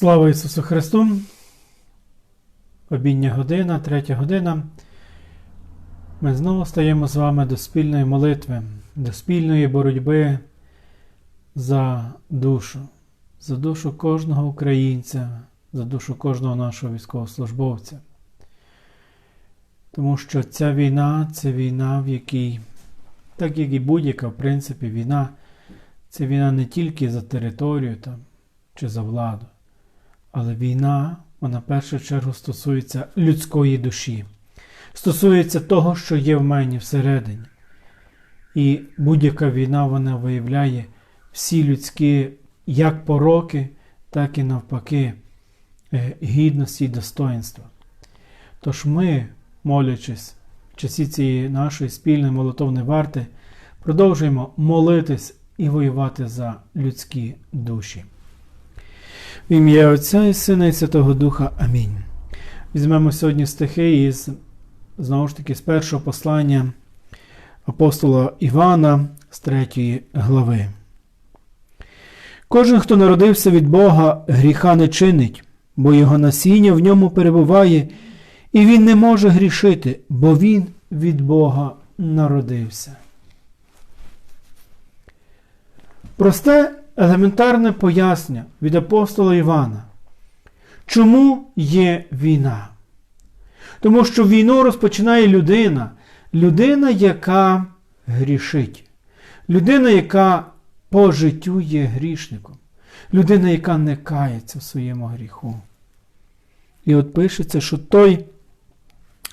Слава Ісусу Христу! Обідня година, третя година. Ми знову стаємо з вами до спільної молитви, до спільної боротьби за душу, за душу кожного українця, за душу кожного нашого військовослужбовця. Тому що ця війна це війна, в якій, так як і будь-яка, в принципі, війна, це війна не тільки за територію там, чи за владу. Але війна, вона в першу чергу стосується людської душі, стосується того, що є в мені всередині. І будь-яка війна вона виявляє всі людські як пороки, так і навпаки е, гідності і достоинства. Тож ми, молячись в часі цієї нашої спільної молитовної варти, продовжуємо молитись і воювати за людські душі. В ім'я Отця і Сина і Святого Духа. Амінь. Візьмемо сьогодні стихи із, знову ж таки, з першого послання апостола Івана з третьої глави. Кожен, хто народився від Бога, гріха не чинить, бо його насіння в ньому перебуває, і він не може грішити, бо він від Бога народився. Просте елементарне пояснення від апостола Івана. Чому є війна? Тому що війну розпочинає людина, людина, яка грішить, людина, яка по життю є грішником, людина, яка не кається в своєму гріху. І от пишеться, що той,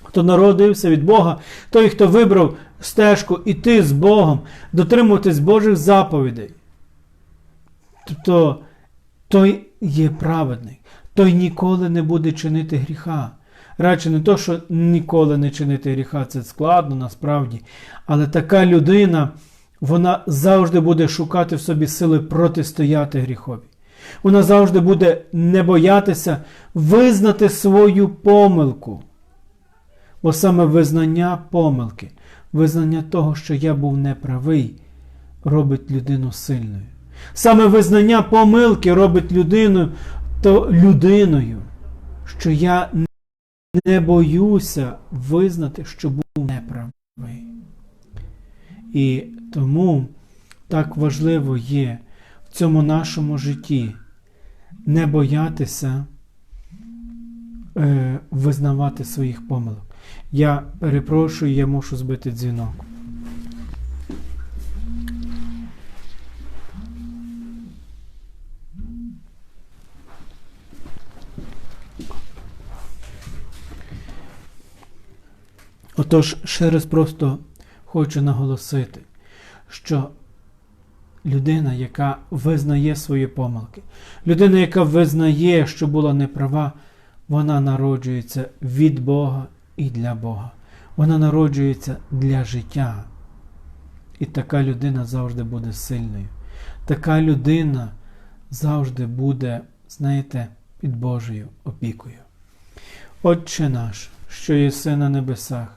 хто народився від Бога, той, хто вибрав стежку іти з Богом, дотримуватись Божих заповідей, Тобто той є праведний, той ніколи не буде чинити гріха. Радше не то, що ніколи не чинити гріха, це складно насправді. Але така людина, вона завжди буде шукати в собі сили протистояти гріхові. Вона завжди буде не боятися визнати свою помилку. Бо саме визнання помилки, визнання того, що я був неправий, робить людину сильною. Саме визнання помилки робить людину то людиною, що я не боюся визнати, що був неправий. І тому так важливо є в цьому нашому житті не боятися е, визнавати своїх помилок. Я перепрошую, я мушу збити дзвінок. Отож, ще раз просто хочу наголосити, що людина, яка визнає свої помилки, людина, яка визнає, що була неправа, вона народжується від Бога і для Бога. Вона народжується для життя. І така людина завжди буде сильною. Така людина завжди буде, знаєте, під Божою опікою. Отче наш, що єси на небесах,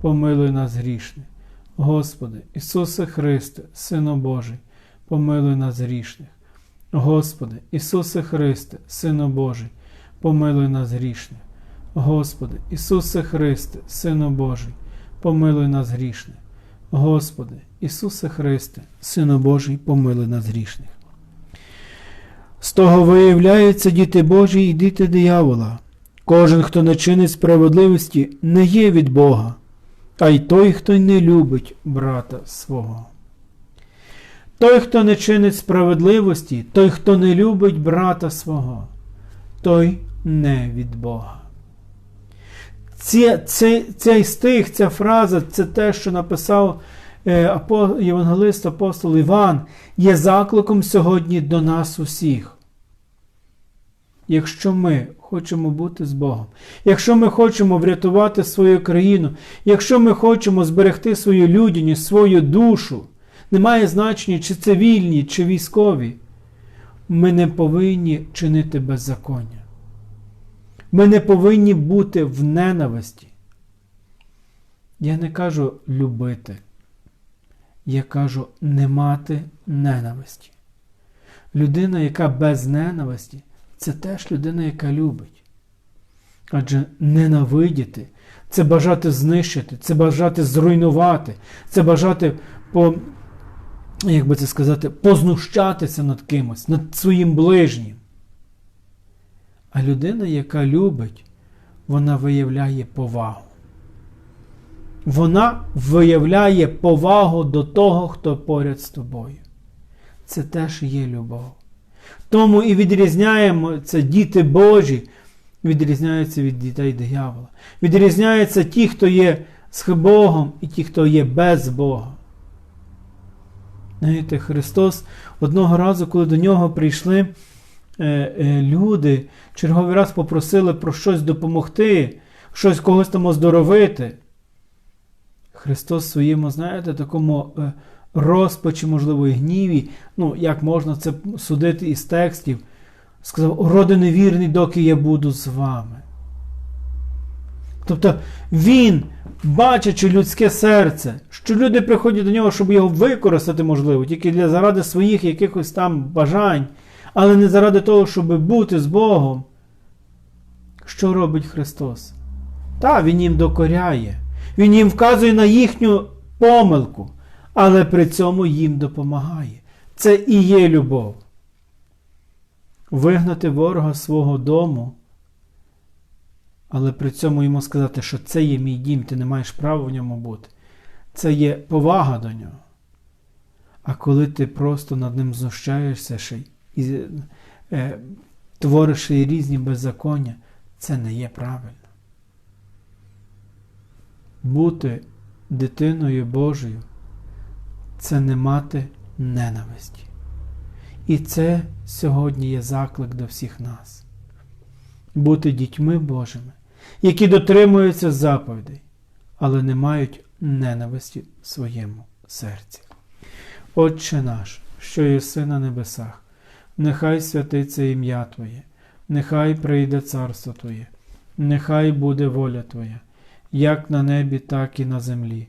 помилуй нас грішне. Господи, Ісусе Христе, Сину Божий, помилуй нас грішних. Господи, Ісусе Христе, Сину Божий, помилуй нас грішних. Господи, Ісусе Христе, Сину Божий, помилуй нас грішних. Господи, Ісусе Христе, Сину Божий, помилуй нас грішних. З того виявляються діти Божі і діти диявола. Кожен, хто не чинить справедливості, не є від Бога, а й той, хто не любить брата свого. Той, хто не чинить справедливості, той, хто не любить брата свого, той не від Бога. Ці, цей, цей стих, ця фраза це те, що написав е, євангелист апостол Іван, є закликом сьогодні до нас усіх. Якщо ми хочемо бути з Богом, якщо ми хочемо врятувати свою країну, якщо ми хочемо зберегти свою людяність, свою душу, немає значення, чи цивільні, чи військові, ми не повинні чинити беззаконня. Ми не повинні бути в ненависті. Я не кажу любити. Я кажу не мати ненависті. Людина, яка без ненависті, це теж людина, яка любить. Адже ненавидіти це бажати знищити, це бажати зруйнувати, це бажати по, як би це сказати, познущатися над кимось, над своїм ближнім. А людина, яка любить, вона виявляє повагу. Вона виявляє повагу до того, хто поряд з тобою. Це теж є любов. Тому і відрізняємо це діти Божі, відрізняються від дітей диявола. Відрізняються ті, хто є з Богом, і ті, хто є без Бога. Знаєте, Христос одного разу, коли до нього прийшли е, е, люди, черговий раз попросили про щось допомогти, щось когось там оздоровити. Христос своєму, знаєте, такому е, розпачі, можливо, і гніві, ну, як можна це судити із текстів, сказав, уроди невірний, доки я буду з вами. Тобто він, бачачи людське серце, що люди приходять до нього, щоб його використати, можливо, тільки для заради своїх якихось там бажань, але не заради того, щоб бути з Богом. Що робить Христос? Та, Він їм докоряє. Він їм вказує на їхню помилку але при цьому їм допомагає. Це і є любов. Вигнати ворога свого дому, але при цьому йому сказати, що це є мій дім, ти не маєш права в ньому бути. Це є повага до нього. А коли ти просто над ним знущаєшся ще і е, твориш різні беззаконня, це не є правильно. Бути дитиною Божою це не мати ненависті. І це сьогодні є заклик до всіх нас. Бути дітьми Божими, які дотримуються заповідей, але не мають ненависті в своєму серці. Отче наш, що єси на небесах, нехай святиться ім'я Твоє, нехай прийде царство Твоє, нехай буде воля Твоя, як на небі, так і на землі.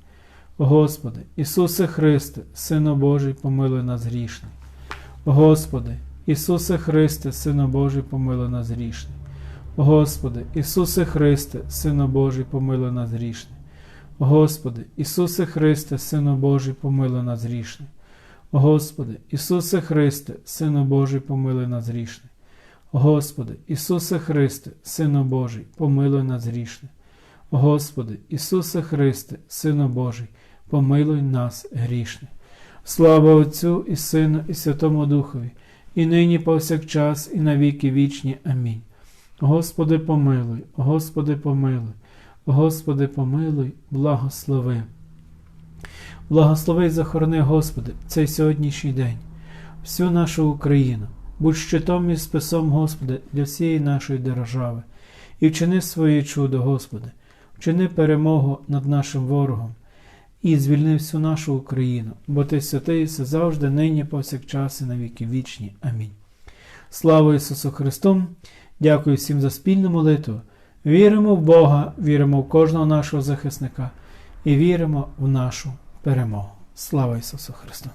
Господи, Ісусе Христе, Сино Божий, помилуй нас грішний. Господи, Ісусе Христе, Сино Божий, помилуй нас грішний. Господи, Ісусе Христе, Сино Божий, помилуй нас грішний. Господи, Ісусе Христе, Сино Божий, помилуй нас грішний. Господи, Ісусе Христе, Сино Божий, помилуй нас грішний. Господи, Ісусе Христе, Сино Божий, помилуй нас грішний. Господи, Ісусе Христе, Сино Божий, помилуй нас грішних. Слава Отцю і Сину, і Святому Духові, і нині, повсякчас, і на віки вічні. Амінь. Господи, помилуй, Господи, помилуй, Господи, помилуй, благослови. Благослови і захорони, Господи, цей сьогоднішній день, всю нашу Україну, будь щитом і списом, Господи, для всієї нашої держави, і вчини своє чудо, Господи, вчини перемогу над нашим ворогом і звільни всю нашу Україну, бо ти святий все завжди, нині, повсякчас, і на віки вічні. Амінь. Слава Ісусу Христу! Дякую всім за спільну молитву. Віримо в Бога, віримо в кожного нашого захисника і віримо в нашу перемогу. Слава Ісусу Христу!